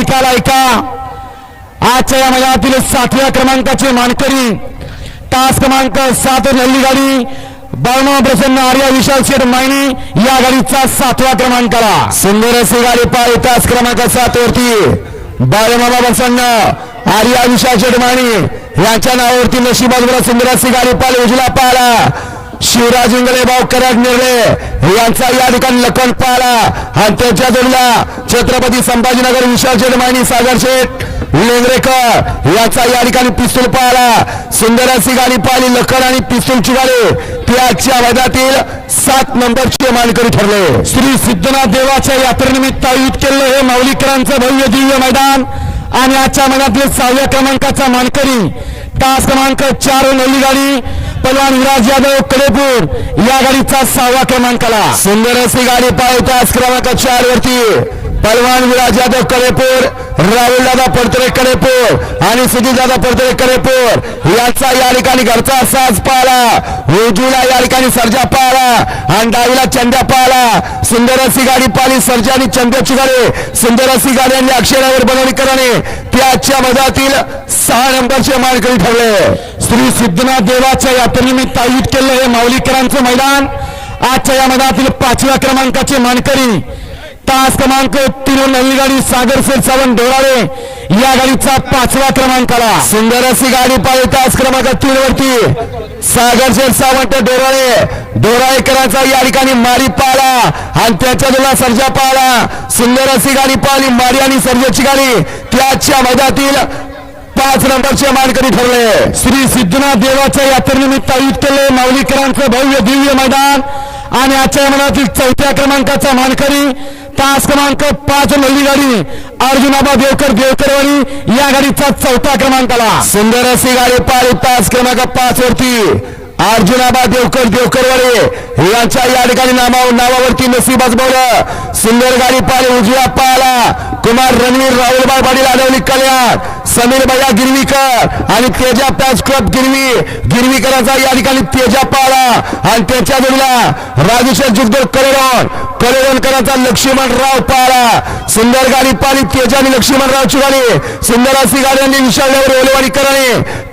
निकाल ऐका आजच्या या मैदानातील सातव्या क्रमांकाचे मानकरी तास क्रमांक सात नल्ली गाडी बावना प्रसन्न आर्या विशाल शेठ मायनी या गाडीचा सातवा क्रमांकाला. सुंदर अशी गाडी पाय तास क्रमांक सात वरती. बाळमामा प्रसन्न आर्या विशाल शेठ मायनी यांच्या नावावरती नशिबाजूला सुंदर अशी गाडी पाल उजला पाहिला शिवराज इंगळे भाऊ कराड निर्णय. यांचा या ठिकाणी लखन पाला आणि त्यांच्या जोडला छत्रपती संभाजीनगर विशाल शेठ मायनी सागर शेठ लेंगरेकर याचा या ठिकाणी पिस्तूल पाहिला सुंदर अशी गाडी पाहिली लखन आणि पिस्तूलची गाडी. ती आजच्या मैदानातील सात नंबरचे मानकरी ठरले. श्री सिद्धनाथ देवाच्या यात्रेनिमित्त आयोजित केलेलं हे माऊलीकरांचं भव्य दिव्य मैदान आणि आजच्या मैदानातील सहाव्या क्रमांकाचा मानकरी. तास क्रमांक चार नवली गाडी. पलवान विराज यादव कडेपूर. या गाडीचा सहावा क्रमांकाला. सुंदर अशी गाडी पाहिली तास क्रमांक चार वरती पलवान विराज यादव कडेपूर. राहुल दादा पडतरे कडेपूर. आणि सुधीर दादा पडतरे कडेपूर. यांचा या ठिकाणी घरचा साज पाहला. उजूला या ठिकाणी सर्जा पाहला. आणि डावीला चंद्या पाहला. सुंदर अशी गाडी पाली सर्जा आणि चंद्याची गाडी. सुंदर अशी गाडी यांनी अक्षरावर बनवणी कराने त्याच्या मधातील सहा नंबरचे मानकरी ठरले. श्री सिद्धनाथ देवाच्या यात्रेनिमित्त आयोजित केलं हे माऊलीकरांचं मैदान आजच्या या मैदानातील पाचव्या क्रमांकाचे मानकरी तास क्रमांक तीन नवी गाडी सागर सावंत डोराळे या गाडीचा पाचवा क्रमांकाला सुंदर अशी गाडी पाहिजे तास क्रमांक तीन वरती सागर सावंत डोराळे डोराळेकरांचा या ठिकाणी मारी पाला आणि त्याच्या दिला सर्जा पाला सुंदर अशी गाडी पाहिली मारी आणि सर्जाची गाडी. त्याच्या मैदानातील पाच नंबरचे मानकरी ठरले. श्री सिद्धनाथ देवाच्या यात्रेनिमित्त आयुक्त केले माऊलीकरांचं भव्य दिव्य मैदान आणि आजच्या मनातील चौथ्या क्रमांकाचा मानकरी तास क्रमांक पाच नवली गाडी अर्जुनाबा देवकर देवकरवाडी या गाडीचा चौथा क्रमांकाला. सुंदर अशी गाडी पाळी तास क्रमांक पाच वरती. अर्जुनाबा देवकर देवकरवाडे यांच्या या ठिकाणी नामा नावावरती नसीब आजमावलं सुंदर गाडी पाळी उजव्या पाला कुमार रणवीर राहुलबाई पाटील आडवली कल्याण समीर भैया गिरवीकर आणि तेजा पॅच क्लब गिरवी. गिरवीकरांचा या ठिकाणी तेजा पाला आणि त्याच्या जोडीला राजेश्वर जुगदेव करेरोन करेरोनकरांचा लक्ष्मणराव पाला सुंदर गाडी पाली तेजा आणि लक्ष्मणरावची गाडी. सुंदर अशी गाडी आणि विशालवर ओलेवाडी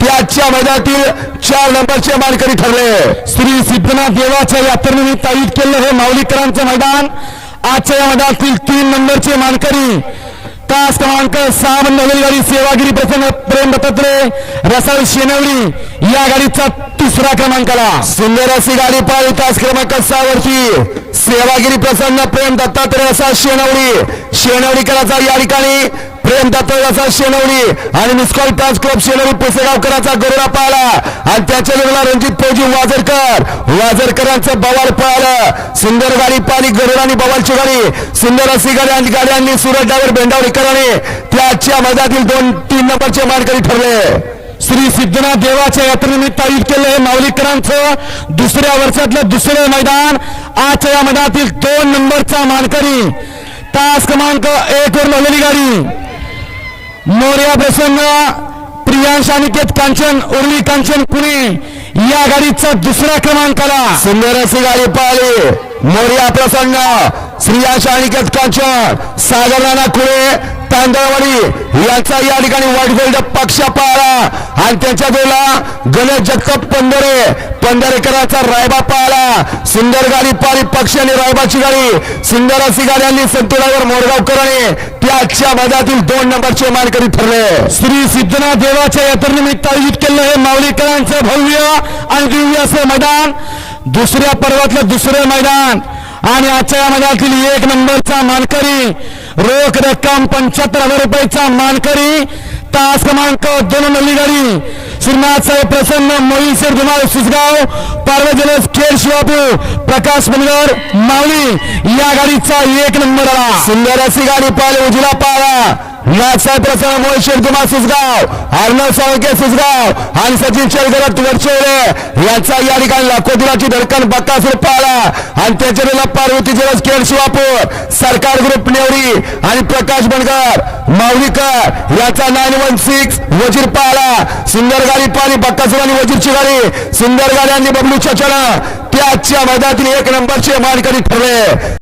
त्याच्या मैदानातील चार नंबरचे मानकरी ठरले. श्री सिद्धनाथ देवाच्या यात्रेनिमित्त आयोजित केलेलं हे माऊलीकरांचं मैदान आजच्या या मैदानातील तीन नंबरचे मानकरी तास क्रमांक सहा नवीन गाडी सेवागिरी प्रसन्न प्रेम दत्तात्रय रसाळ शेनवडी या गाडीचा तिसरा क्रमांकाला. सुंदर अशी गाडी पाळी तास क्रमांक सहा वरती सेवागिरी प्रसन्न प्रेम दत्तात्रय रसाळ शेनवडी शेनवडीकराचा या ठिकाणी प्रेम दत्तात्रय रसाळ आणि miss call task club Shenwadi पुसेगावकरांचा Garuda पाहिला आणि त्याच्या जोडीला रणजित फौजी वाजरकर. वाजरकरांचं बवाल पाहिलं सुंदर गाडी पाहिली गरुड आणि बवालची गाडी सुंदर अशी गाडी आणि गाडी आणली. सुरत डावर भेंडावडीकरांनी त्या आजच्या दोन तीन नंबरचे मानकरी ठरले. श्री सिद्धनाथ देवाच्या यात्रेनिमित्त आयोजित केलं हे माऊलीकरांचं दुसऱ्या वर्षातलं दुसरं मैदान. आजच्या या मैदानातील दोन नंबरचा मानकरी. तास क्रमांक एक वर नवलेली गाडी. मोर्या प्रसन्न प्रियांश अनिकेत कांचन उर्वी कांचन पुणे. या गाडीचा दुसऱ्या क्रमांकाला सुंदर अशी गाडी पाहिली. मोर्या प्रसन्न श्रियांश अनिकेत कांचन सागरनाना कुळे तांदळवाडी. याचा या ठिकाणी वाईट गोल्ड पक्ष पाहिला आणि त्याच्या दोला गणेश जगताप पंधरे. पंधरेकरांचा रायबा पाहिला सुंदर गाडी पारी पक्षी आणि रायबाची गाडी. सुंदर अशी गाडी आणली संतुलावर मोरगावकरांनी. त्या आजच्या दोन नंबरचे मानकरी ठरले. श्री सिद्धनाथ देवाच्या यात्रेनिमित्त आयोजित केलं हे माऊलीकरांचं भव्य आणि दिव्य असं मैदान. दुसऱ्या पर्वातलं दुसरं मैदान. आणि आजच्या या मैदानातील एक नंबरचा मानकरी रोख रक्कम पंच्याहत्तर हजार रुपयाचा मानकरी तास क्रमांक दोन मल्ली गाडी. श्रीनाथ प्रसन्न मोहिल शेर धुमाळ सुसगाव पार्वजनस खेळ शिवापूर प्रकाश मनगर मावळी या गाडीचा एक नंबर आला. सुंदर अशी गाडी पाहिली उजला पाहिला नाथसाहेब प्रसाद मोहिल शेर सुसगाव अर्णव सावके सुसगाव आणि सचिन शेलकर वरचेवले यांचा या ठिकाणी लाखो धडकन धडकन बक्कासूर पाला आणि त्याच्या पार्वती जलस खेळ शिवापूर. सरकार ग्रुप नेवरी आणि प्रकाश बनकर माऊलीकर याचा नाईन वन सिक्स वजीर पाला सुंदर गाडी पाली बक्कासूर आणि वजीरची गाडी. सुंदर गाडी आणि बबलू चचला त्या आजच्या मैदानातील एक नंबरचे मानकरी ठरले.